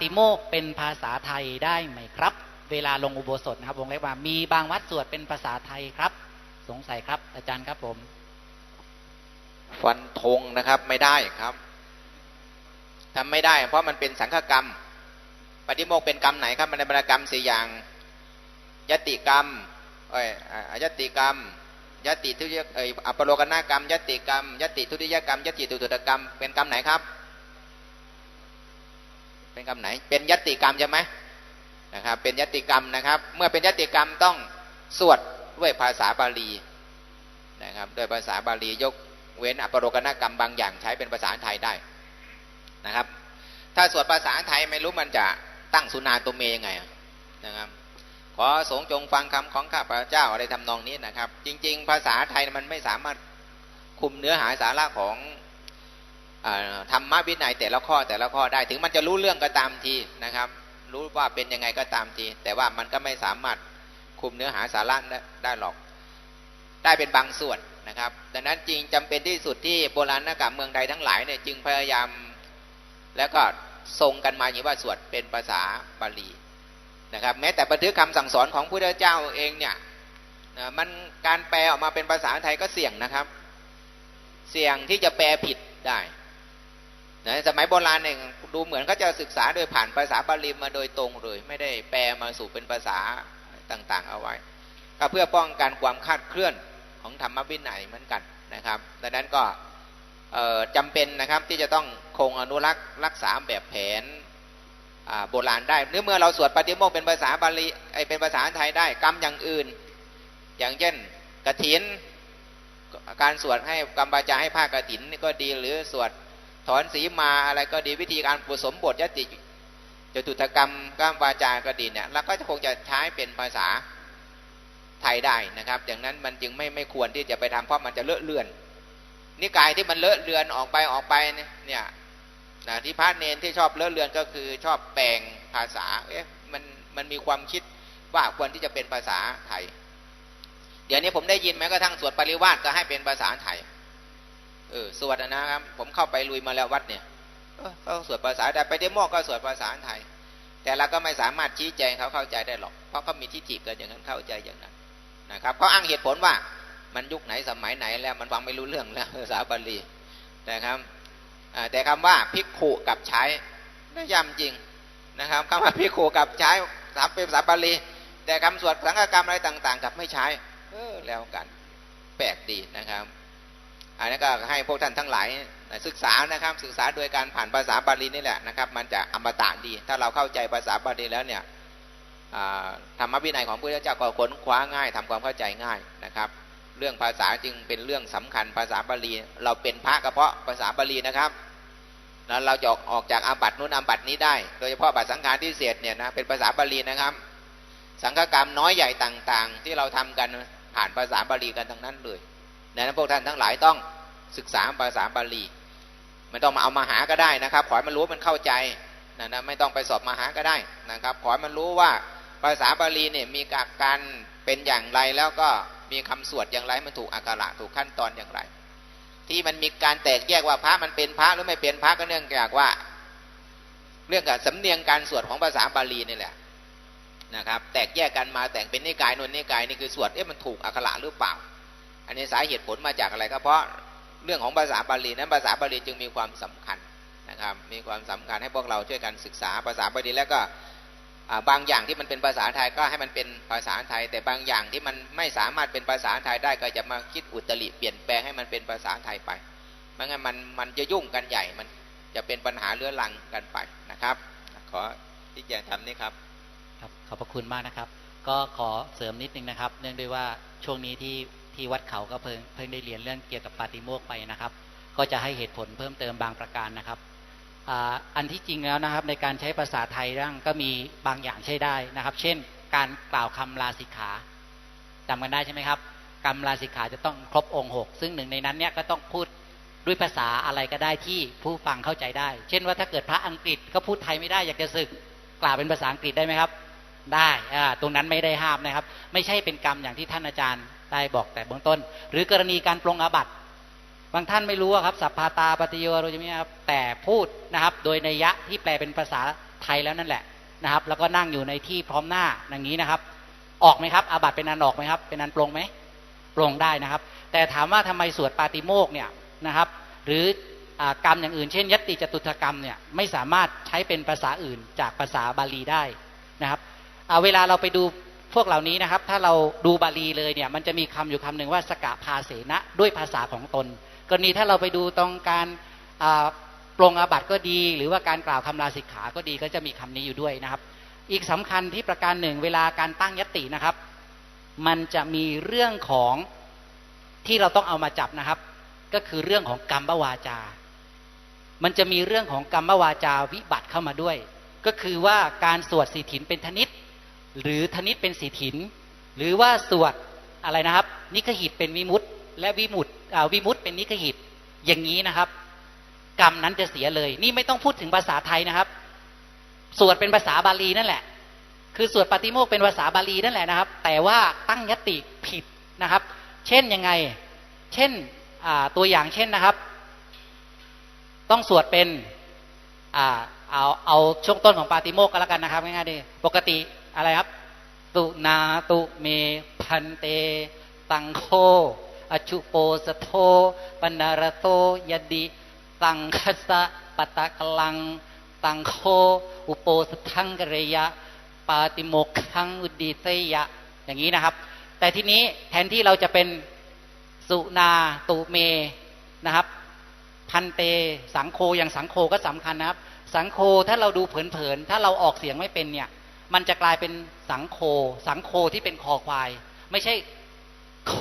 ปาติโมกเป็นภาษาไทยได้ไหมครับ เวลาลงอุโบสถนะครับวงเล็บว่ามีบางวัดสวดเป็นภาษาไทยครับ สงสัยครับ อาจารย์ครับผม ฟันธงนะครับไม่ได้ครับทำไม่ได้ เพราะมันเป็นสังฆกรรม ปฏิโมกเป็นกรรมไหนครับ มันเป็นกรรมสี่อย่างยติกรรมเอ้ยอยติกรรมยติทุติยเอ้ยอปโลกนากรรมยติกรรมยติทุติยกรรมยติตุตุตกรรม เป็นกรรมไหนครับ เป็นกรรมไหน เป็นยติกรรมใช่ไหมนะครับ เป็นยติกรรมนะครับ เมื่อเป็นยติกรรมต้องสวดด้วยภาษาบาลีนะครับด้วยภาษาบาลียกเว้นอปรกนกรรมบางอย่างใช้เป็นภาษาไทยได้นะครับ ถ้าสวดภาษาไทยไม่รู้มันจะตั้งสุนาตุเมยังไงนะครับ ขอสงฆ์จงฟังคำของข้าพเจ้าอะไรทำนองนี้นะครับ จริง ๆ ภาษาไทยมันไม่สามารถคุมเนื้อหาสาระของ ธรรมวินัยแต่ละข้อแต่ละข้อได้ ถึงมันจะรู้เรื่องก็ตามทีนะครับ รู้ว่าเป็นยังไงก็ตามที แต่ว่ามันก็ไม่สามารถคุมเนื้อหาสาระได้ได้หรอก ได้เป็นบางส่วนนะครับ ดังนั้นจริงจำเป็นที่สุดที่โบราณนักการเมืองใดทั้งหลายเนี่ยจึงพยายามแล้วก็ทรงกันมาอย่างว่าสวดเป็นภาษาบาลีนะครับ แม้แต่บันทึกคำสั่งสอนของพระพุทธเจ้าเองเนี่ยมันการแปลออกมาเป็นภาษาไทยก็เสี่ยงนะครับ เสี่ยงที่จะแปลผิดได้ นะสมัยโบราณเนี่ยดูเหมือนเขาจะศึกษาโดยผ่านภาษาบาลีมาโดยตรงเลย ไม่ได้แปลมาสู่เป็นภาษาต่างๆ เอาไว้ ก็เพื่อป้องกันความคาดเคลื่อนของธรรมวินัยเหมือนกันนะครับดังนั้นก็จำเป็นนะครับที่จะต้องคงอนุรักษ์รักษาแบบแผนโบราณได้เนื่อเมื่อเราสวดปฏิโมกข์เป็นภาษาบาลีเป็นภาษาไทยได้กรรมอย่างอื่น อย่างเช่นกระถิน การสวดให้กรรมบาจาให้ผ้ากระถินก็ดีหรือสวด ถอนสีมาอะไรก็ดีวิธีการผสมบทยติจตุตกรรมกรรมบาจาก็ดีเนี่ยเราก็จะคงจะใช้เป็นภาษาไทยได้นะครับอย่างนั้นมันจึงไม่ไม่ควรที่จะไปทำเพราะมันจะเลอะเลือน นิกายที่มันเลอะเลือนออกไปออกไปเนี่ยนะที่พระเนนที่ชอบเลอะเลือนก็คือชอบแปลงภาษาเอ๊ะมันมันมีความคิดว่าควรที่จะเป็นภาษาไทย เดี๋ยวนี้ผมได้ยินแม้กระทั่งสวดปริวาสก็ให้เป็นภาษาไทย เออสวดนะครับ ผมเข้าไปลุยมาแล้ววัดเนี่ยก็สวดภาษาแต่ไปเดโมก็สวดภาษาไทย แต่เราก็ไม่สามารถชี้แจงเขาเข้าใจได้หรอก เพราะเขามีทิฏฐิเกิดอย่างนั้นเข้าใจอย่างนั้นนะครับเขาอ้างเหตุผลว่ามันยุคไหนสมัยไหนแล้วมันฟังไม่รู้เรื่องแล้วภาษาบาลีแต่ครับแต่คำว่าพิกขุกับใช้ได้ย้ำจริงนะครับคำว่าพิกขุกับใช้สามเป็นภาษาบาลี แต่คำสวดสังฆกรรมอะไรต่าง ๆ กับไม่ใช้เออแล้วกันแปลกดีนะครับ อันนี้ก็ให้พวกท่านทั้งหลายศึกษานะครับศึกษาโดยการผ่านภาษาบาลีนี่แหละนะครับ มันจะอมตะดี ถ้าเราเข้าใจภาษาบาลีแล้วเนี่ยธรรมวินัยของพระเจ้าก็ค้นคว้าง่ายทำความเข้าใจง่ายนะครับ เรื่องภาษาจึงเป็นเรื่องสำคัญภาษาบาลี เราเป็นพระกระเพาะภาษาบาลีนะครับแล้วเราจะออกจากอาบัตินู้นอาบัตินี้ได้ โดยเฉพาะบัตรสังฆาที่เศษเนี่ยนะเป็นภาษาบาลีนะครับ สังฆกรรมน้อยใหญ่ต่างๆ ที่เราทำกันผ่านภาษาบาลีกันทั้งนั้นเลย ดังนั้นพวกท่านทั้งหลายต้องศึกษาภาษาบาลีไม่ต้องมาเอามาหาก็ได้นะครับ ขอให้มันรู้มันเข้าใจนะนะไม่ต้องไปสอบมาหาก็ได้นะครับ ขอให้มันรู้ว่าภาษาบาลีเนี่ยมีการเป็นอย่างไรแล้วก็มีคำสวดอย่างไรมันถูกอักขระถูกขั้นตอนอย่างไร ที่มันมีการแตกแยกว่าพระมันเป็นพระหรือไม่เป็นพระก็เนื่องจากว่า เรื่องกับสำเนียงการสวดของภาษาบาลีนี่แหละนะครับ แตกแยกกันมาแต่งเป็นนิกายนนนิกายนี่คือสวดเอ๊ะมันถูกอักขระหรือเปล่า อันนี้สาเหตุผลมาจากอะไรก็เพราะเรื่องของภาษาบาลีนั้นภาษาบาลีจึงมีความสำคัญนะครับ มีความสำคัญให้พวกเราช่วยกันศึกษาภาษาบาลีแล้วก็บางอย่างที่มันเป็นภาษาไทยก็ให้มันเป็นภาษาไทย แต่บางอย่างที่มันไม่สามารถเป็นภาษาไทยได้ก็จะมาคิดอุตริเปลี่ยนแปลงให้มันเป็นภาษาไทยไปไม่งั้นมันมันจะยุ่งกันใหญ่มันจะเป็นปัญหาเรื้อรังกันไปนะครับ ขอที่จะทำนี้ครับครับ ขอบพระคุณมากนะครับ ก็ขอเสริมนิดนึงนะครับ เนื่องด้วยว่าช่วงนี้ที่ ที่วัดเขาก็เพิ่งเพิ่งได้เรียนเรื่องเกี่ยวกับปาติโมกไปนะครับ ก็จะให้เหตุผลเพิ่มเติมบางประการนะครับอันที่จริงแล้วนะครับในการใช้ภาษาไทยร่างก็มีบางอย่างใช้ได้นะครับ เช่น การกล่าวคำลาสิกขาจำกันได้ใช่ไหมครับกรรมลาสิกขาจะต้องครบองค์หกซึ่งหนึ่งในนั้นเนี่ยก็ต้องพูดด้วยภาษาอะไรก็ได้ที่ผู้ฟังเข้าใจได้ เช่นว่าถ้าเกิดพระอังกฤษก็พูดไทยไม่ได้อยากจะศึกกล่าวเป็นภาษาอังกฤษได้ไหมครับ ได้ตรงนั้นไม่ได้ห้ามนะครับ ไม่ใช่เป็นกรรมอย่างที่ท่านอาจารย์ ได้บอกแต่เบื้องต้น หรือกรณีการปรงอาบัติบางท่านไม่รู้ครับสัพพาตาปฏิโยโรจมิครับแต่พูดนะครับ โดยในยะที่แปลเป็นภาษาไทยแล้วนั่นแหละนะครับ แล้วก็นั่งอยู่ในที่พร้อมหน้าอย่างนี้นะครับ ออกไหมครับ อาบัติเป็นอันออกไหมครับ เป็นอันปรงไหมปรงได้นะครับ แต่ถามว่าทำไมสวดปาติโมกเนี่ยนะครับ หรืออกรรมอย่างอื่นเช่นยติจตุถกรรมเนี่ยไม่สามารถใช้เป็นภาษาอื่นจากภาษาบาลีได้นะครับอ่าเวลาเราไปดู พวกเหล่านี้นะครับ ถ้าเราดูบาลีเลยเนี่ย มันจะมีคำอยู่คำหนึ่งว่าสกะพาเสนะด้วยภาษาของตน กรณีถ้าเราไปดูตรงการปรงอาบัติก็ดี หรือว่าการกล่าวคำลาสิกขาก็ดีก็จะมีคำนี้อยู่ด้วยนะครับ อีกสำคัญที่ประการหนึ่งเวลาการตั้งยตินะครับ มันจะมีเรื่องของที่เราต้องเอามาจับนะครับ ก็คือเรื่องของกรรมวาจา มันจะมีเรื่องของกรรมวาจาวิบัติเข้ามาด้วย ก็คือว่าการสวดสีถินเป็นธนิต หรือธนิตเป็นสีถิน หรือว่าสวดอะไรนะครับ นิคหิตเป็นวิมุตและวิมุตวิมุตเป็นนิคหิตอย่างนี้นะครับ กรรมนั้นจะเสียเลย นี่ไม่ต้องพูดถึงภาษาไทยนะครับ สวดเป็นภาษาบาลีนั่นแหละ คือสวดปาติโมกเป็นภาษาบาลีนั่นแหละนะครับ แต่ว่าตั้งยติผิดนะครับ เช่นยังไง เช่นตัวอย่างเช่นนะครับ ต้องสวดเป็นอเอาเอาช่วงต้นของปาติโมกก็แล้วกันนะครับง่ายๆดีปกติ อะไรครับ ตุนาตุเมพันเต ตังโคอชุโปสโทปนารโตยดิตังคัสสะปะตะกลัง ตังโค อุโปสทังกเรยะ ปาติโมกขังอุดิเตยะ อย่างนี้นะครับ แต่ทีนี้แทนที่เราจะเป็นสุนาตุเมนะครับ พันเตสังโคอย่างสังโคก็สำคัญนะครับ สังโคถ้าเราดูเผินๆถ้าเราออกเสียงไม่เป็นเนี่ย มันจะกลายเป็นสังโค สังโคที่เป็นคอควาย ไม่ใช่โค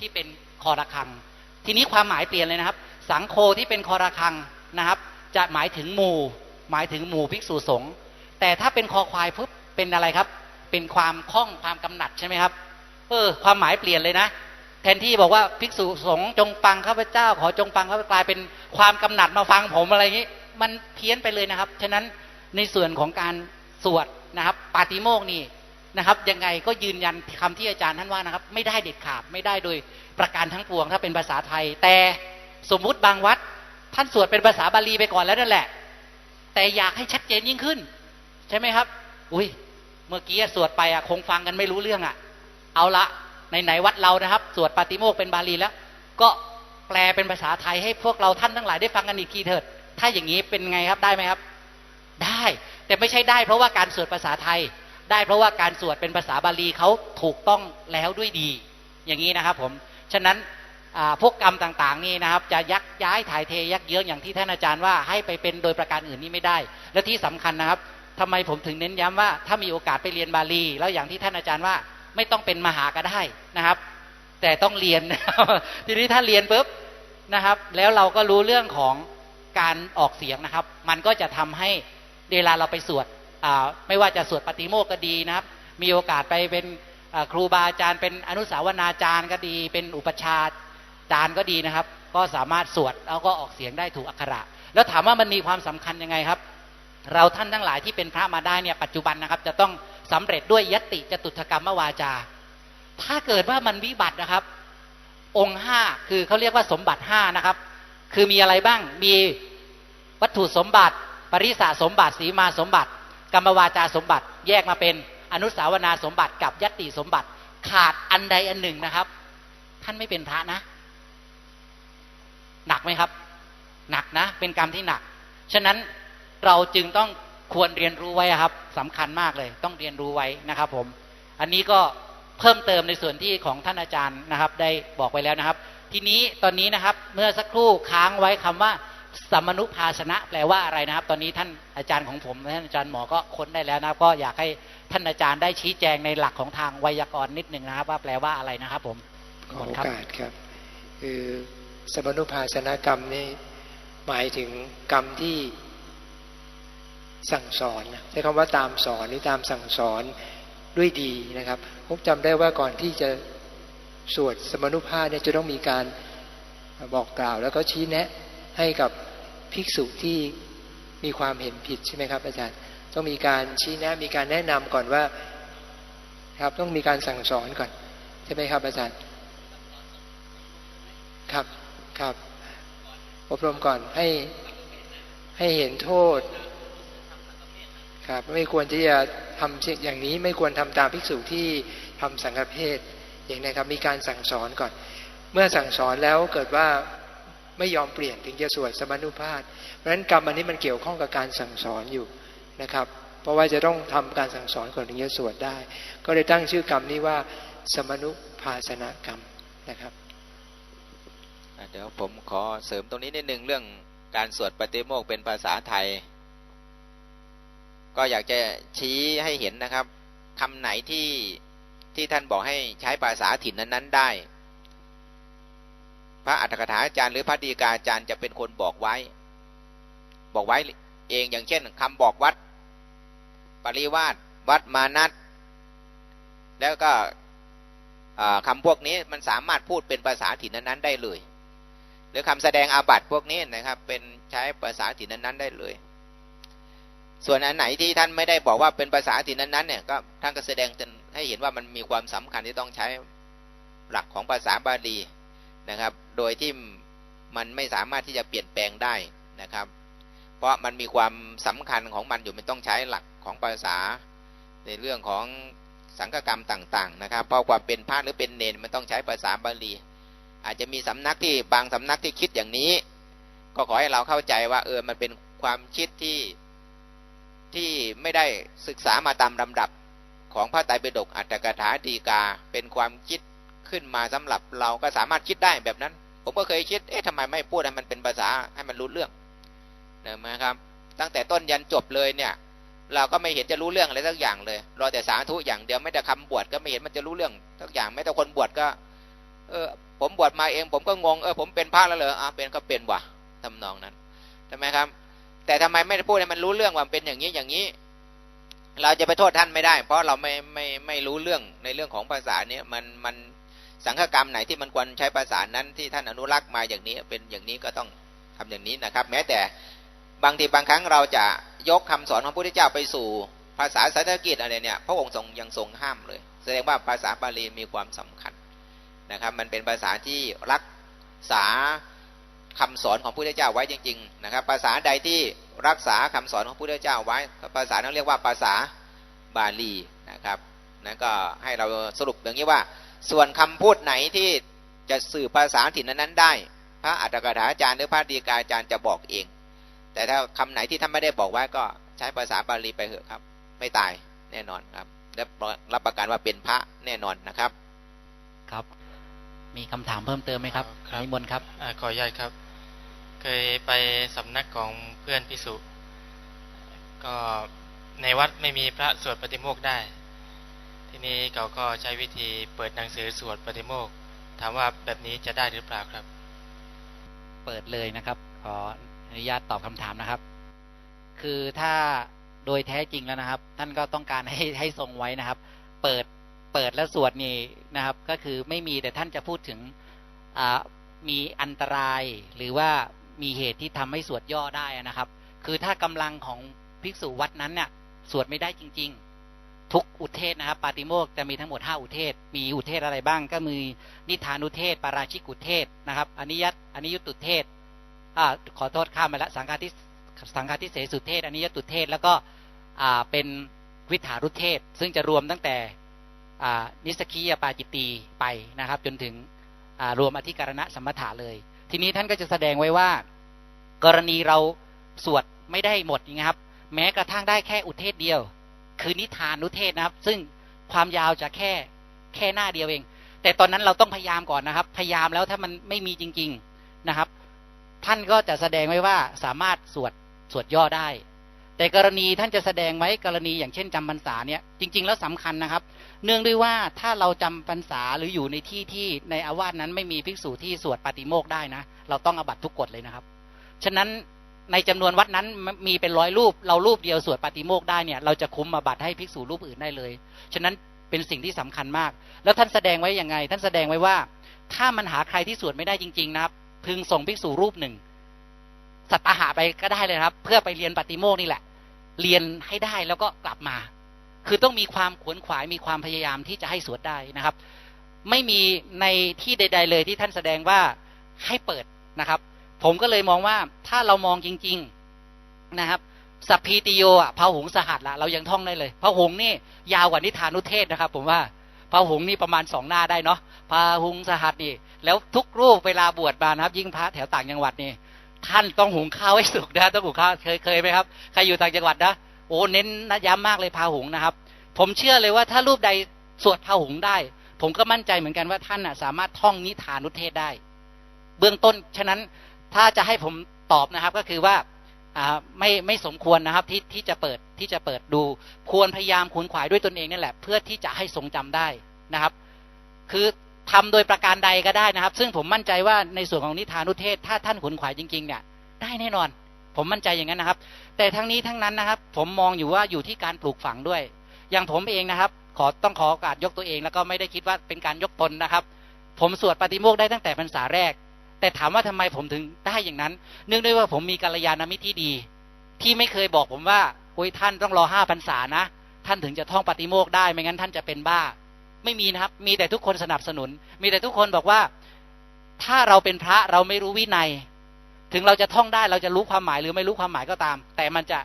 ที่เป็นคอระคัง ทีนี้ความหมายเปลี่ยนเลยนะครับ สังโคที่เป็นคอระคังนะครับ จะหมายถึงหมู่ หมายถึงหมู่ภิกษุสงฆ์แต่ถ้าเป็นคอควายปุ๊บเป็นอะไรครับ เป็นความคล่องความกำหนัดใช่ไหมครับ เออ ความหมายเปลี่ยนเลยนะแทนที่บอกว่าภิกษุสงฆ์จงฟังข้าพเจ้า ขอจงฟังข้าพเจ้ากลายเป็นความกำหนัดมาฟังผมอะไรอย่างนี้ มันเพี้ยนไปเลยนะครับ ฉะนั้นในส่วนของการสวด นะครับปาติโมกนี่นะครับยังไงก็ยืนยันคำที่อาจารย์ท่านว่านะครับ ไม่ได้เด็ดขาดไม่ได้โดยประการทั้งปวงถ้าเป็นภาษาไทย แต่สมมุติบางวัด ท่านสวดเป็นภาษาบาลีไปก่อนแล้วนั่นแหละ แต่อยากให้ชัดเจนยิ่งขึ้น ใช่ไหมครับ อุ้ยเมื่อกี้สวดไปอะคงฟังกันไม่รู้เรื่องอะ เอาละในไหนวัดเรานะครับ สวดปาติโมกเป็นบาลีแล้ว ก็แปลเป็นภาษาไทยให้พวกเราท่านทั้งหลายได้ฟังกันอีกทีเถิด ถ้าอย่างนี้เป็นไงครับได้ไหมครับ ได้ แต่ไม่ใช่ได้เพราะว่าการสวดภาษาไทย ได้เพราะว่าการสวดเป็นภาษาบาลีเขาถูกต้องแล้วด้วยดี อย่างนี้นะครับผม ฉะนั้นพวกกรรมต่างๆ นี่นะครับ จะยักย้ายถ่ายเทยักเยื้องอย่างที่ท่านอาจารย์ว่าให้ไปเป็นโดยประการอื่นนี่ไม่ได้ และที่สำคัญนะครับทำไมผมถึงเน้นย้ำว่า ถ้ามีโอกาสไปเรียนบาลี แล้วอย่างที่ท่านอาจารย์ว่าไม่ต้องเป็นมหาก็ได้นะครับ แต่ต้องเรียนทีนี้ถ้าเรียนปุ๊บนะครับ แล้วเราก็รู้เรื่องของการออกเสียงนะครับ มันก็จะทำให้ เวลาเราไปสวดไม่ว่าจะสวดปฏิโมกข์ก็ดีนะครับ มีโอกาสไปเป็นครูบาอาจารย์ เป็นอนุสาวนาจารย์ก็ดี เป็นอุปชาจารย์ก็ดีนะครับ ก็สามารถสวดแล้วก็ออกเสียงได้ถูกอักขระ แล้วถามว่ามันมีความสำคัญยังไงครับ เราท่านทั้งหลายที่เป็นพระมาได้เนี่ยปัจจุบันนะครับ จะต้องสำเร็จด้วยยติจตุถกรรมวาจา ถ้าเกิดว่ามันวิบัตินะครับ องค์ห้าคือเขาเรียกว่าสมบัติห้านะครับ คือมีอะไรบ้างมีวัตถุสมบัติ ปริสาสมบัติสีมาสมบัติ กรรมวาจาสมบัติ แยกมาเป็นอนุสาวนาสมบัติกับยติสมบัติ ขาดอันใดอันหนึ่งนะครับ ท่านไม่เป็นพระนะ หนักไหมครับ หนักนะ เป็นกรรมที่หนัก ฉะนั้นเราจึงต้องควรเรียนรู้ไว้ครับสำคัญมากเลย ต้องเรียนรู้ไว้นะครับ ผม อันนี้ก็เพิ่มเติมในส่วนที่ของท่านอาจารย์นะครับ ได้บอกไว้แล้วนะครับ ทีนี้ตอนนี้นะครับ เมื่อสักครู่ค้างไว้คำว่า สัมมนุภาชนะแปลว่าอะไรนะครับ ตอนนี้ท่านอาจารย์ของผมท่านอาจารย์หมอก็ค้นได้แล้วนะครับ ก็อยากให้ท่านอาจารย์ได้ชี้แจงในหลักของทางไวยากรณ์นิดหนึ่งนะครับ ว่าแปลว่าอะไรนะครับ ผมขอโอกาสครับคือสมนุภาชนะกรรมนี่หมายถึงกรรมที่สั่งสอนใช้คำว่าตามสอนหรือตามสั่งสอนด้วยดีนะครับผมจำได้ว่าก่อนที่จะสวดสมนุภาพเนี่ยจะต้องมีการบอกกล่าว แล้วก็ชี้แนะ ให้กับภิกษุที่มีความเห็นผิดใช่ไหมครับ อาจารย์ ต้องมีการชี้แนะมีการแนะนำก่อนว่า ครับต้องมีการสั่งสอนก่อน ใช่ไหมครับ อาจารย์ ครับครับอบรมก่อนให้ให้เห็นโทษ ครับ ไม่ควรที่จะทำสิ่งอย่างนี้ไม่ควรทำตามภิกษุที่ทำสังฆเพศอย่างนี้ครับ มีการสั่งสอนก่อน เมื่อสั่งสอนแล้วเกิดว่า ไม่ยอมเปลี่ยนถึงจะสวดสมานุภาพเพราะฉะนั้นกรรมอันนี้มันเกี่ยวข้องกับการสั่งสอนอยู่นะครับ เพราะว่าจะต้องทำการสั่งสอนก่อนถึงจะสวดได้ ก็เลยตั้งชื่อกรรมนี้ว่า สมนุภาสนกรรมนะครับเดี๋ยวผมขอเสริมตรงนี้นิดนึงเรื่องการสวดปฏิโมกข์เป็นภาษาไทย ก็อยากจะชี้ให้เห็นนะครับคำไหนที่ที่ท่านบอกให้ใช้ภาษาถิ่นนั้น ๆ ได้ พระอัฏฐกถาจารย์หรือพระดีกาอาจารย์จะเป็นคนบอกไว้ บอกไว้เองอย่างเช่นคำบอกวัด ปริวาสวัดมานัตแล้วก็อ่าคำพวกนี้มันสามารถพูดเป็นภาษาถิ่นนั้นๆได้เลย หรือคำแสดงอาบัติพวกนี้นะครับ เป็นใช้ภาษาถิ่นนั้นๆได้เลย ส่วนอันไหนที่ท่านไม่ได้บอกว่าเป็นภาษาถิ่นนั้นๆเนี่ยก็ท่านก็แสดงจนให้เห็นว่ามันมีความสำคัญที่ต้องใช้หลักของภาษาบาลี นะครับ โดยที่มันไม่สามารถที่จะเปลี่ยนแปลงได้นะครับ เพราะมันมีความสำคัญของมันอยู่มันต้องใช้หลักของภาษา ในเรื่องของสังฆกรรมต่าง ๆ นะครับเพราะความเป็นพระหรือเป็นเนนมันต้องใช้ภาษาบาลี อาจจะมีสำนักที่บางสำนักที่คิดอย่างนี้ ก็ขอให้เราเข้าใจว่าเออมันเป็นความคิดที่ที่ไม่ได้ศึกษามาตามลำดับของพระไตรปิฎกอัตถกถาดีกา เป็นความคิด ขึ้นมาสำหรับเราก็สามารถคิดได้แบบนั้น ผมก็เคยคิด เอ๊ะทำไมไม่พูดให้มันเป็นภาษาให้มันรู้เรื่องเนะครับ ตั้งแต่ต้นยันจบเลยเนี่ย เราก็ไม่เห็นจะรู้เรื่องอะไรสักอย่างเลยรอแต่สาธุอย่างเดียวไม่แต่คำบวชก็ไม่เห็นมันจะรู้เรื่องสักอย่างไม่แต่คนบวชก็ เออ ผมบวชมาเอง ผมก็งงเออผมเป็นพระแล้วเหรออะเป็นก็เป็นว่ะทำนองนั้นใช่ไหมครับ แต่ทำไมไม่พูดให้มันรู้เรื่องว่าเป็นอย่างนี้อย่างนี้เราจะไปโทษท่านไม่ได้ เพราะเราไม่ไม่ไม่รู้เรื่องในเรื่องของภาษาเนี้ยมันมัน สังฆกรรมไหนที่มันควรใช้ภาษานั้นที่ท่านอนุรักษ์มาอย่างนี้เป็นอย่างนี้ก็ต้องทำอย่างนี้นะครับ แม้แต่บางทีบางครั้งเราจะยกคำสอนของพระพุทธเจ้าไปสู่ ภาษาสันสกฤตอะไรเนี่ยพระองค์ทรงยังทรงห้ามเลย แสดงว่าภาษาบาลีมีความสำคัญนะครับ มันเป็นภาษาที่รักษาคำสอนของพระพุทธเจ้าไว้จริง ๆ นะครับ ภาษาใดที่รักษาคำสอนของพระพุทธเจ้าไว้ ภาษานั้นเรียกว่าภาษาบาลีนะครับนั้นก็ให้เราสรุปอย่างนี้ว่า ส่วนคำพูดไหนที่จะสื่อภาษาถิ่นนั้นๆได้ พระอัตถกถาจารย์หรือพระดีกาจารย์จะบอกเอง แต่ถ้าคำไหนที่ท่านไม่ได้บอกไว้ก็ใช้ภาษาบาลีไปเถอะครับ ไม่ตายแน่นอนครับและรับประกันว่าเป็นพระแน่นอนนะครับ ครับ มีคำถามเพิ่มเติมไหมครับครับนิมนต์ครับอาขออนุญาตครับ เคยไปสำนักของเพื่อนพิสุก็ในวัดไม่มีพระสวดปฏิโมกข์ได้ ทีนี้เขาก็ใช้วิธีเปิดหนังสือสวดปฏิโมกข์ถามว่าแบบนี้จะได้หรือเปล่าครับ เปิดเลยนะครับ ขออนุญาตตอบคำถามนะครับ คือถ้าโดยแท้จริงแล้วนะครับ ท่านก็ต้องการให้ให้ทรงไว้นะครับ เปิดเปิดและสวดนี่นะครับ ก็คือไม่มีแต่ท่านจะพูดถึงมีอันตรายหรือว่ามีเหตุที่ทำให้สวดย่อได้นะครับ คือถ้ากำลังของภิกษุวัดนั้นเนี่ยสวดไม่ได้จริง ๆ ทุกอุเทศนะครับ ปาติโมกจะมีทั้งหมดห้าอุเทศ มีอุเทศอะไรบ้าง ก็มีนิทานุเทศ ปาราชิกอุเทศนะครับอนิยัตอนิยุตุเทศอ่าขอโทษข้ามไปละสังฆาทิสังฆาทิเสสุเทศอนิยตุเทศ แล้วก็อ่าเป็นวิถารุเทศ ซึ่งจะรวมตั้งแต่อ่านิสกิยปาจิตตีไปนะครับ จนถึงอ่ารวมอธิการณะสมถะเลย ทีนี้ท่านก็จะแสดงไว้ว่า กรณีเราสวดไม่ได้หมดนะครับ แม้กระทั่งได้แค่อุเทศเดียว คือนิทานนุเทศนะครับ ซึ่งความยาวจะแค่แค่หน้าเดียวเอง แต่ตอนนั้นเราต้องพยายามก่อนนะครับ พยายามแล้วถ้ามันไม่มีจริง ๆนะครับ ท่านก็จะแสดงไว้ว่าสามารถสวดสวดย่อได้ แต่กรณีท่านจะแสดงไว้กรณีอย่างเช่นจำพรรษาเนี่ยจริง ๆ แล้วสำคัญนะครับ เนื่องด้วยว่าถ้าเราจำพรรษาหรืออยู่ในที่ที่ในอาวาสนั้นไม่มีภิกษุที่สวดปาติโมกได้นะ เราต้องอบัตทุกกฎเลยนะครับ ฉะนั้น ในจำนวนวัดนั้นมีเป็นร้อยรูป เรารูปเดียวสวดปาติโมกได้เนี่ยเราจะคุ้มอบัตรให้ภิกษุรูปอื่นได้เลย ฉะนั้นเป็นสิ่งที่สำคัญมาก แล้วท่านแสดงไว้ยังไง ท่านแสดงไว้ว่า ถ้ามันหาใครที่สวดไม่ได้จริง ๆ นะครับ พึงส่งภิกษุรูปหนึ่งสัตหาไปก็ได้เลยครับ เพื่อไปเรียนปฏิโมกนี่แหละ เรียนให้ได้แล้วก็กลับมา คือต้องมีความขวนขวายมีความพยายามที่จะให้สวดได้นะครับ ไม่มีในที่ใด ๆ เลยที่ท่านแสดงว่าให้เปิดนะครับ ผมก็เลยมองว่าถ้าเรามองจริง ๆนะครับสัพพีติโยอะพาหงสหัสละเรายังท่องได้เลยพาหงนี่ยาวกว่านิทานุเทศนะครับ ผมว่าพาหงนี่ประมาณสองหน้าได้เนาะพาหงสหัสนี่ แล้วทุกรูปเวลาบวชมานะครับ ยิ่งพระแถวต่างจังหวัดนี่ท่านต้องหุงข้าวให้สุกนะต้องหุงข้าวเคยเคยไหมครับใครอยู่ต่างจังหวัดนะโอ้เน้นนะย้ำมากเลยพาหงนะครับ ผมเชื่อเลยว่าถ้ารูปใดสวดพาหงได้ ผมก็มั่นใจเหมือนกันว่าท่านน่ะสามารถท่องนิทานุเทศได้ เบื้องต้นฉะนั้น ถ้าจะให้ผมตอบนะครับก็คือว่าไม่ไม่สมควรนะครับที่ที่จะเปิดที่จะเปิดดู ควรพยายามขวนขวายด้วยตนเองนี่แหละ เพื่อที่จะให้ทรงจำได้นะครับ คือทำโดยประการใดก็ได้นะครับ ซึ่งผมมั่นใจว่าในส่วนของนิทานุเทศ ถ้าท่านขวนขวายจริงๆเนี่ยได้แน่นอน ผมมั่นใจอย่างนั้นนะครับ แต่ทั้งนี้ทั้งนั้นนะครับ ผมมองอยู่ว่าอยู่ที่การปลูกฝังด้วย อย่างผมเองนะครับ ขอต้องขอโอกาสยกตัวเอง แล้วก็ไม่ได้คิดว่าเป็นการยกตนนะครับ ผมสวดปฏิโมกข์ได้ตั้งแต่พรรษาแรก แต่ถามว่าทำไมผมถึงได้อย่างนั้น เนื่องด้วยว่าผมมีกัลยาณมิตรที่ดี ที่ไม่เคยบอกผมว่าโอ้ยท่านต้องรอห้าพรรษานะ ท่านถึงจะท่องปฏิโมกได้ไม่งั้นท่านจะเป็นบ้า ไม่มีนะครับ มีแต่ทุกคนสนับสนุน มีแต่ทุกคนบอกว่า ถ้าเราเป็นพระเราไม่รู้วินัย ถึงเราจะท่องได้เราจะรู้ความหมายหรือไม่รู้ความหมายก็ตาม แต่มันจะ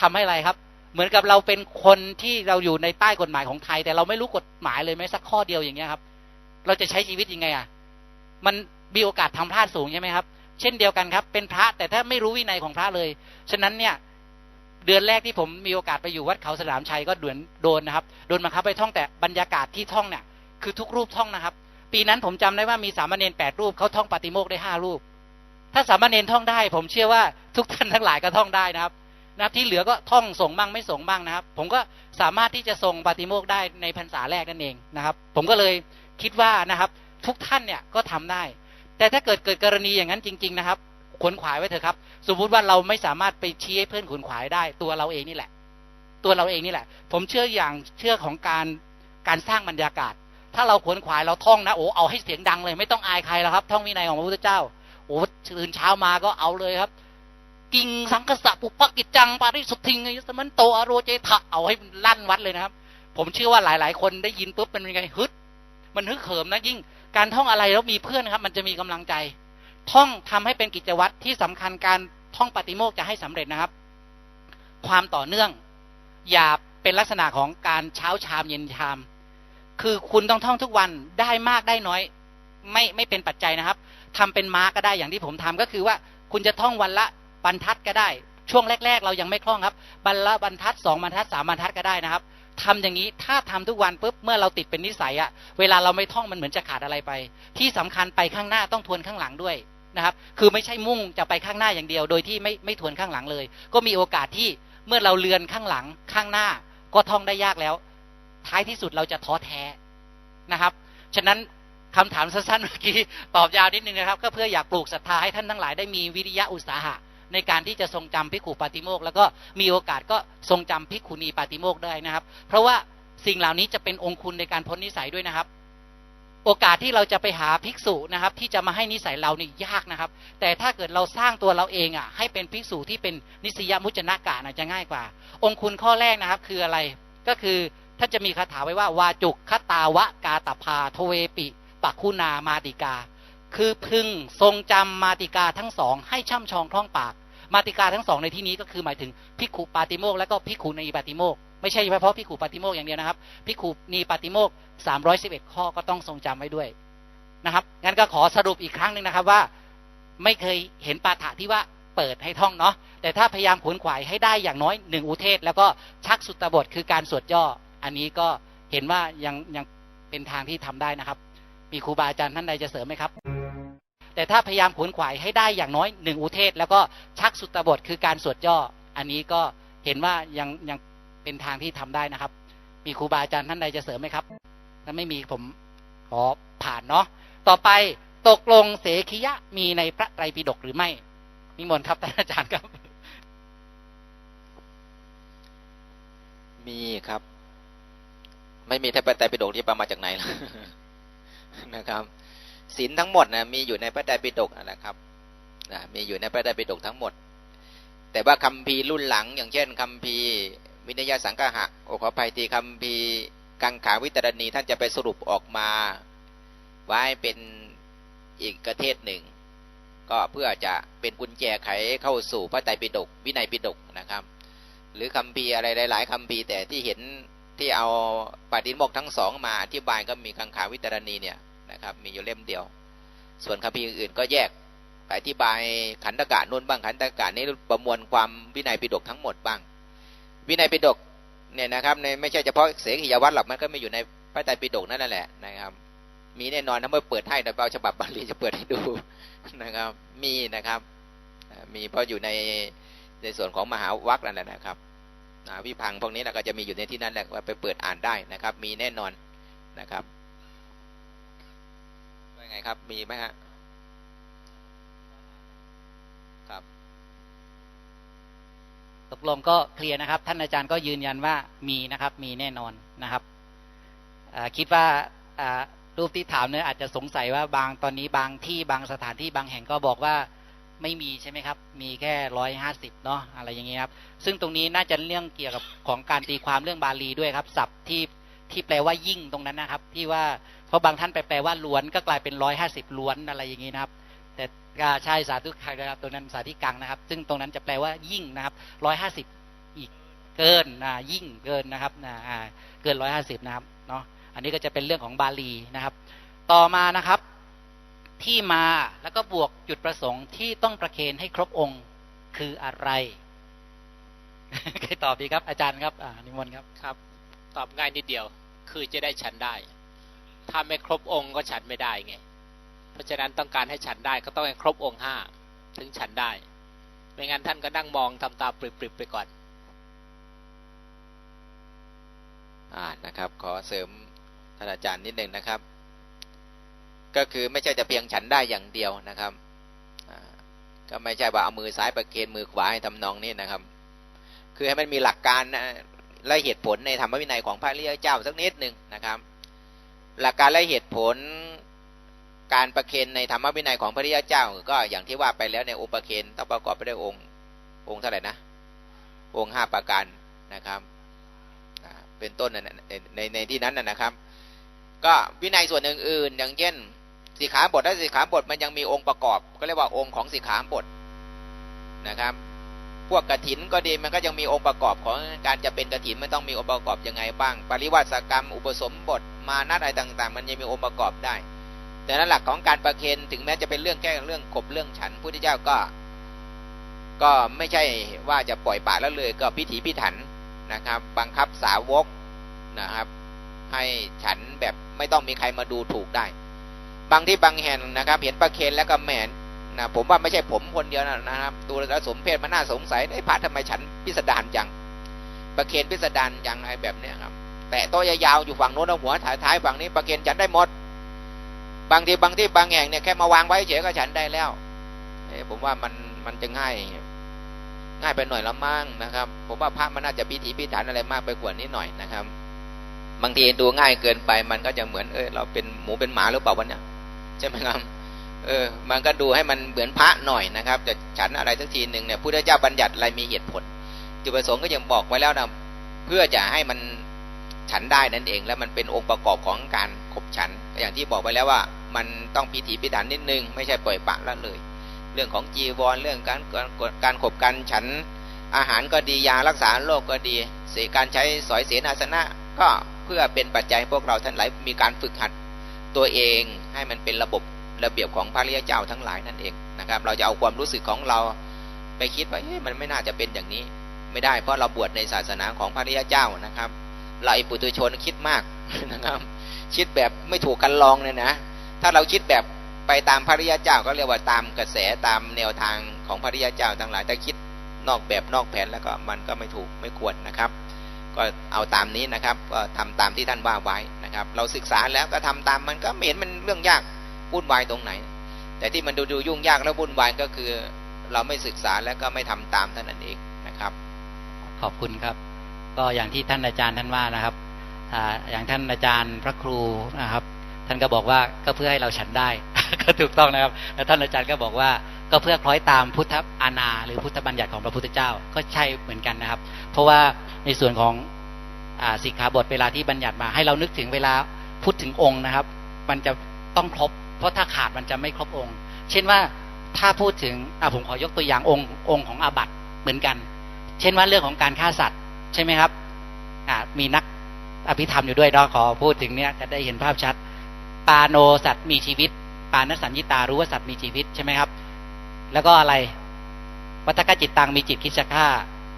ทำให้อะไรครับ เหมือนกับเราเป็นคนที่เราอยู่ในใต้กฎหมายของไทย แต่เราไม่รู้กฎหมายเลยแม้สักข้อเดียวอย่างเงี้ยครับ เราจะใช้ชีวิตยังไงอะ มัน มีโอกาสทำพลาดสูงใช่ไหมครับ เช่นเดียวกันครับ เป็นพระแต่ถ้าไม่รู้วินัยของพระเลย ฉะนั้นเนี่ยเดือนแรกที่ผมมีโอกาสไปอยู่วัดเขาสนามชัยก็โดนโดนนะครับโดนบังคับไปท่องแต่บรรยากาศที่ท่องเนี่ยคือทุกรูปท่องนะครับ ปีนั้นผมจำได้ว่ามีสามเณรแปดรูปเขาท่องปาติโมกข์ได้ห้ารูป ถ้าสามเณรท่องได้ ผมเชื่อว่าทุกท่านทั้งหลายก็ท่องได้นะครับนะครับที่เหลือก็ท่องส่งบ้างไม่ส่งบ้างนะครับ ผมก็สามารถที่จะทรงปาติโมกข์ได้ในพรรษาแรกนั่นเองนะครับ ผมก็เลยคิดว่านะครับ ทุกท่านเนี่ยก็ทำได้ แต่ถ้าเกิดเกิดกรณีอย่างนั้นจริง ๆ นะครับขวนขวายไว้เถอะครับ สมมติว่าเราไม่สามารถไปชี้ให้เพื่อนขวนขวายได้ ตัวเราเองนี่แหละ ตัวเราเองนี่แหละ ผมเชื่ออย่างเชื่อของการการสร้างบรรยากาศ ถ้าเราขวนขวายเราท่องนะโอ้เอาให้เสียงดังเลย ไม่ต้องอายใครแล้วครับท่องวินัยของพระพุทธเจ้าโอ้ตื่นเช้ามาก็เอาเลยครับ กิ่งสังกษะปุปกิจจังปาริสุทธิงยสมันโตอโรเจทะเอาให้ลั่นวัดเลยนะครับ ผมเชื่อว่าหลาย ๆ คนได้ยินปุ๊บเป็นยังไงฮึด มันฮึกเหิมนะยิ่ง การท่องอะไรแล้วมีเพื่อนครับ มันจะมีกำลังใจ ท่องทำให้เป็นกิจวัตรที่สำคัญการท่องปฏิโมกจะให้สำเร็จนะครับ ความต่อเนื่อง อย่าเป็นลักษณะของการเช้าชามเย็นชาม คือคุณต้องท่องทุกวันได้มากได้น้อย ไม่ไม่เป็นปัจจัยนะครับทำเป็นมาร์กก็ได้อย่างที่ผมทำก็คือว่าคุณจะท่องวันละบรรทัดก็ได้ ช่วงแรก ๆ เรายังไม่คล่องครับบรรละบรรทัดสองบรรทัดสามบรรทัดก็ได้นะครับ ทำอย่างนี้ถ้าทำทุกวันปุ๊บเมื่อเราติดเป็นนิสัยอะเวลาเราไม่ท่องมันเหมือนจะขาดอะไรไป ที่สำคัญไปข้างหน้าต้องทวนข้างหลังด้วยนะครับ คือไม่ใช่มุ่งจะไปข้างหน้าอย่างเดียว โดยที่ไม่ไม่ทวนข้างหลังเลย ก็มีโอกาสที่เมื่อเราเลือนข้างหลังข้างหน้า ก็ท่องได้ยากแล้ว ท้ายที่สุดเราจะท้อแท้นะครับ ฉะนั้นคำถามสั้นๆเมื่อกี้ตอบยาวนิดนึงนะครับ ก็เพื่ออยากปลูกศรัทธาให้ท่านทั้งหลายได้มีวิริยะอุตสาหะ ในการที่จะทรงจำพิขุปาติโมกแล้วก็มีโอกาสก็ทรงจำพิขุณีปาติโมกได้นะครับ เพราะว่าสิ่งเหล่านี้จะเป็นองคุณในการพ้นนิสัยด้วยนะครับ โอกาสที่เราจะไปหาภิกษุนะครับ ที่จะมาให้นิสัยเรานี่ยากนะครับ แต่ถ้าเกิดเราสร้างตัวเราเองอะ ให้เป็นภิกษุที่เป็นนิสยมุจนะกะนะจะง่ายกว่า องคุณข้อแรกนะครับ คืออะไรก็คือถ้าจะมีคาถาไว้ว่าวาจุกคตาวะกาตพาทเวปิปักคุณามาติกา คือพึงทรงจำมาติกาทั้งสอง ให้ช่ำชองคล่องปาก มาติกาทั้งสองในที่นี้ก็คือหมายถึงพิกขุปาติโมกและก็พิกขุนีปาติโมกไม่ใช่เฉพาะพิกขุปาติโมกอย่างเดียวนะครับพิกขุนีปาติโมกสามร้อยสิบเอ็ดข้อก็ต้องทรงจำไว้ด้วยนะครับงั้นก็ขอสรุปอีกครั้งหนึ่งนะครับว่า ไม่เคยเห็นปาฐะที่ว่าเปิดให้ท่องเนาะแต่ถ้าพยายามขวนขวายให้ได้อย่างน้อยหนึ่งอุเทศ แล้วก็ชักสุตตบทคือการสวดย่อ อันนี้ก็เห็นว่ายังยังเป็นทางที่ทำได้นะครับ มีครูบาอาจารย์ท่านใดจะเสริมไหมครับ แต่ถ้าพยายามขวนขวายให้ได้อย่างน้อยหนึ่งอุเทศ แล้วก็ชักสุตตบทคือการสวดย่อ อันนี้ก็เห็นว่ายังยังเป็นทางที่ทำได้นะครับ มีครูบาอาจารย์ท่านใดจะเสริมไหมครับถ้าไม่มีผมขอผ่านเนาะต่อไปตกลงเสขียะมีในพระไตรปิฎกหรือไม่นิมนต์ครับท่านอาจารย์ครับ มีครับ ไม่มีแต่ไตรปิฎกที่ประมาจากไหนนะครับ ศีลทั้งหมดนะมีอยู่ในพระไตรปิฎกนะครับนะมีอยู่ในพระไตรปิฎกทั้งหมด แต่ว่าคำพีรุ่นหลัง อย่างเช่นคำพีวินยสังฆะโอขอภัยทีคำพีกังขาวิตรณีท่านจะไปสรุปออกมา ไว้เป็นอีกประเทศหนึ่ง ก็เพื่อจะเป็นกุญแจไขเข้าสู่พระไตรปิฎกวินัยปิฎกนะครับ หรือคำพีร์อะไรหลาย ๆคำพีร์แต่ที่เห็นที่เอาปาฏิโมกทั้งสองมาอธิบายก็มีกังขาวิตรณีเนี่ย นะครับ มีอยู่เล่มเดียว ส่วนคำพีร์อื่นๆก็แยกไปอธิบายขันธกะนู่นบ้างขันธกะนี้ประมวลความวินัยปิฎกทั้งหมดบ้าง วินัยปิฎกเนี่ยนะครับในไม่ใช่เฉพาะเสกิยวัตรหรอกมันก็มีอยู่ในพระไตรปิฎกนั่นแหละนะครับ มีแน่นอนถ้าเมื่อเปิดให้เราเอาฉบับบาลีจะเปิดให้ดูนะครับ มีนะครับ มีเพราะอยู่ในในส่วนของมหาวัคนั่นแหละนะครับวิพังพวกนี้เราก็จะมีอยู่ในที่นั้นแหละว่าไปเปิดอ่านได้นะครับ มีแน่นอนนะครับ ไงครับ มีไหมฮะครับ ตกลงก็เคลียร์นะครับ ท่านอาจารย์ก็ยืนยันว่ามีนะครับ มีแน่นอนนะครับคิดว่าอ่ารูปที่ถามเนี่ยอาจจะสงสัยว่าบางตอนนี้บางที่บางสถานที่บางแห่งก็บอกว่าไม่มีใช่ไหมครับ มีแค่ร้อยห้าสิบเนาะอะไรอย่างเงี้ยครับ ซึ่งตรงนี้น่าจะเรื่องเกี่ยวกับของการตีความเรื่องบาลีด้วยครับ ศัพท์ที่ ที่แปลว่ายิ่งตรงนั้นนะครับ ที่ว่าเพราะบางท่านไปแปลว่าล้วนก็กลายเป็นร้อยห้าสิบล้วนอะไรอย่างงี้นะครับ แต่ใช่สาธุคครับตรงนั้นสาธิกังนะครับ ซึ่งตรงนั้นจะแปลว่ายิ่งนะครับร้อยห้าสิบอีกเกินอ่ายิ่งเกินนะครับนะเกินร้อยห้าสิบนะครับเนาะอันนี้ก็จะเป็นเรื่องของบาลีนะครับ ต่อมานะครับ ที่มาแล้วก็บวกจุดประสงค์ที่ต้องประเคนให้ครบองค์คืออะไรใครตอบดีครับ อาจารย์ครับอ่านิมนต์ครับครับ ตอบง่ายนิดเดียว คือจะได้ฉันได้ ถ้าไม่ครบองค์ก็ฉันไม่ได้ไง เพราะฉะนั้นต้องการให้ฉันได้ก็ต้องให้ครบองค์ห้าถึงฉันได้ ไม่งั้นท่านก็นั่งมองทำตาปริบๆไปก่อนอ่านะครับ ขอเสริมท่านอาจารย์นิดหนึ่งนะครับ ก็คือไม่ใช่จะเพียงฉันได้อย่างเดียวนะครับก็ไม่ใช่ว่าเอามือซ้ายประเคนมือขวาให้ทำนองนี้นะครับ คือให้มันมีหลักการนะ และเหตุผลในธรรมวินัยของพระริยเจ้าสักนิดหนึ่งนะครับ หลักการและเหตุผลการประเคนในธรรมวินัยของพระริยเจ้า ก็อย่างที่ว่าไปแล้วในอุปเคนต้องประกอบไปด้วยองค์องค์เท่าไหร่นะ องค์ห้าประการนะครับเป็นต้นในในในที่นั้นนะครับ ก็วินัยส่วนอื่นๆ อย่างเช่นสิขาบทและสิขาบทมันยังมีองค์ประกอบ ก็เรียกว่าองค์ของสิขาบทนะครับ วกกฐินก็ดีมันก็ยังมีองค์ประกอบของการจะเป็นกฐินมันต้องมีองค์ประกอบยังไงบ้าง ปริวัติกรรม อุปสมบทมานัดอะไรต่าง ๆ มันยังมีองค์ประกอบได้ แต่นั้นหลักของการประเคนถึงแม้จะเป็นเรื่องแค่เรื่องกบเรื่องฉันพุทธเจ้าก็ ก็ไม่ใช่ว่าจะปล่อยปละแล้วเลยก็พิถีพิถันนะครับ บังคับสาวกนะครับ ให้ฉันแบบไม่ต้องมีใครมาดูถูกได้ บางที่บางแห่งนะครับ เห็นประเคนแล้วก็แหม นะผมว่าไม่ใช่ผมคนเดียวนะครับตัวแล้วสมเพศมันน่าสงสัยไอ้พระทำไมฉันพิสดารจังประเคนพิสดารจังอะไรแบบเนี้ยครับ แต่โต๊ะยาวๆอยู่ฝั่งโน้นหัวถ่ายท้ายฝั่งนี้ประเคนฉันได้หมด บางทีบางที่บางแห่งเนี่ยแค่มาวางไว้เฉยก็ฉันได้แล้วเอ้ผมว่ามันมันจะง่าย ง่ายไปหน่อยละมั่งนะครับ ผมว่าพระมันน่าจะพิถีพิถันอะไรมากไปกว่านี้หน่อยนะครับ บางทีดูง่ายเกินไปมันก็จะเหมือนเออเราเป็นหมูเป็นหมาหรือเปล่าวันเนี้ยใช่ไหมครับ เออ มันก็ดูให้มันเหมือนพระหน่อยนะครับจะฉันอะไรสักทีหนึ่งเนี่ยพุทธเจ้าบัญญัติอะไรมีเหตุผล จุดประสงค์ก็ยังบอกไว้แล้วนะเพื่อจะให้มันฉันได้นั่นเอง แล้วมันเป็นองค์ประกอบของการขบฉัน อย่างที่บอกไปแล้วว่า มันต้องพิถีพิถันนิดนึง ไม่ใช่ปล่อยปะละเลย เรื่องของจีวรเรื่องการการการขบกันฉัน อาหารก็ดียารักษาโรคก็ดีสีการใช้สอยเสนาสนะ ก็เพื่อเป็นปัจจัยให้พวกเราท่านหลายมีการฝึกหัดตัวเองให้มันเป็นระบบ ระเบียบของพระริยเจ้าทั้งหลายนั่นเองนะครับ เราจะเอาความรู้สึกของเราไปคิดว่าเอ๊ะมันไม่น่าจะเป็นอย่างนี้ ไม่ได้เพราะเราบวชในศาสนาของพระริยเจ้านะครับ เราไอ้ปุถุชนคิดมากนะครับ คิดแบบไม่ถูกกันลองเนี่ยนะ ถ้าเราคิดแบบไปตามพระริยเจ้าก็เรียกว่าตามกระแสตามแนวทางของพระริยเจ้าทั้งหลายแต่คิดนอกแบบนอกแผนแล้วก็มันก็ไม่ถูกไม่ควรนะครับ ก็เอาตามนี้นะครับก็ทำตามที่ท่านว่าไว้นะครับ เราศึกษาแล้วก็ทำตามมันก็เห็นมันเรื่องยาก วุ่นวายตรงไหน แต่ที่มันดูดูยุ่งยากแล้ววุ่นวายก็คือ เราไม่ศึกษาแล้วก็ไม่ทำตามท่านนั่นเองนะครับ ขอบคุณครับ ก็อย่างที่ท่านอาจารย์ท่านว่านะครับออย่างท่านอาจารย์พระครูนะครับ ท่านก็บอกว่าก็เพื่อให้เราฉันได้ ก็ถูกต้องนะครับ แล้วท่านอาจารย์ก็บอกว่าก็เพื่อคล้อยตามพุทธอาณาหรือพุทธบัญญัติของพระพุทธเจ้าก็ใช่เหมือนกันนะครับ เพราะว่าในส่วนของอสิกขาบทเวลาที่บัญญัติมา ให้เรานึกถึงเวลาพูดถึงองค์นะครับ มันจะต้องครบ เพราะถ้าขาดมันจะไม่ครบองค์ เช่นว่าถ้าพูดถึงอะผมขอยกตัวอย่างองค์องค์ของอาบัตเหมือนกัน เช่นว่าเรื่องของการฆ่าสัตว์ใช่ไหมครับอ่ามีนักอภิธรรมอยู่ด้วยเนาขอพูดถึงเนี้ยจะได้เห็นภาพชัด ปาโนสัตว์มีชีวิต ปานสัญญิตารู้ว่าสัตว์มีชีวิตใช่ไหมครับ แล้วก็อะไรวัตกจิตตังมีจิตคิดจะฆ่า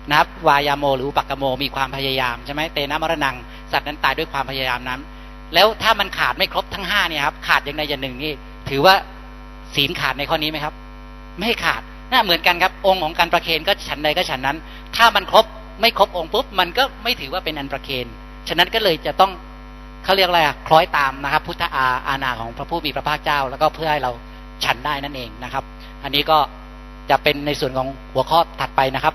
นะครับวายาโมหรืออุปักกโมมีความพยายามใช่ไหมเตนะมรณัง สัตว์นั้นตายด้วยความพยายามนั้น แล้วถ้ามันขาดไม่ครบทั้งห้าเนี่ยครับขาดอย่างใดอย่างหนึ่งนี่ถือว่าศีลขาดในข้อนี้ไหมครับ ไม่ขาดน่าเหมือนกันครับ องค์ของการประเคนก็ฉันใดก็ฉันนั้น ถ้ามันครบไม่ครบองค์ปุ๊บมันก็ไม่ถือว่าเป็นอันประเคนฉะนั้นก็เลยจะต้องเขาเรียกอะไรอะคล้อยตามนะครับ พุทธอาอาณาของพระผู้มีพระภาคเจ้า แล้วก็เพื่อให้เราฉันได้นั่นเองนะครับ อันนี้ก็จะเป็นในส่วนของหัวข้อถัดไปนะครับ